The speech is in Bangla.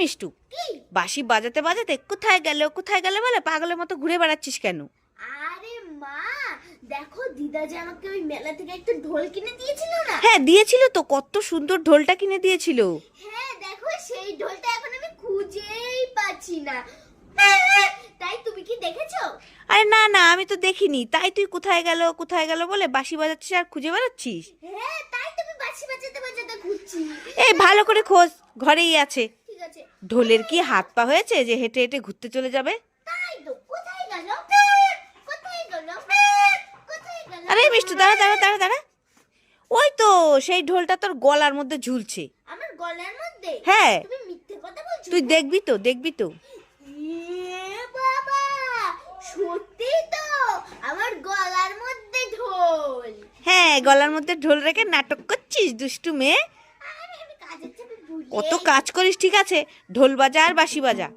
মিষ্টু কি বাঁশি বাজাতে বাজাতে কোথায় গেল কোথায় গেল বলে পাগলের মতো ঘুরে বেড়াচ্ছিস কেন? আরে মা দেখো দিদা যে আমাকে ওই মেলা থেকে একটা ঢোল কিনে দিয়েছিল না? হ্যাঁ দিয়েছিল তো কত সুন্দর ঢোলটা কিনে দিয়েছিল। হ্যাঁ দেখো সেই ঢোলটা এখন আমি খুঁজেই পাচ্ছি না। তাই তুমি কি দেখেছ? আরে না না আমি তো দেখিনি। তাই তুই কোথায় গেল কোথায় গেল বলে বাঁশি বাজাচ্ছিস আর খুঁজে বেড়াচ্ছিস? হ্যাঁ তাই তুমি বাঁশি বাজাতে বাজাতে ঘুরছি এই ভালো করে খোঁজ ঘরেই আছে। ঢোলের কি হাত পা হয়েছে যে হেঁটে হেঁটে ঘুরতে চলে যাবে? আরে মিষ্টু দাঁড়া দাঁড়া দাঁড়া দাঁড়া। ওই তো সেই ঢোলটা তোর গলার মধ্যে ঝুলছে। আমার গলার মধ্যে? হ্যাঁ। তুমি মিথ্যে কথা বলছো তুই দেখবি তো দেখবি তো। বাবা সত্যি তো আমার গলার মধ্যে ঢোল। হ্যাঁ গলার মধ্যে ঢোল রেখে নাটক করছিস দুষ্টু মেয়ে আরে আমি কাজের চাপে ভুলে কত কাজ করিস ঠিক আছে? ঢোল বাজা আর বাঁশি বাজা।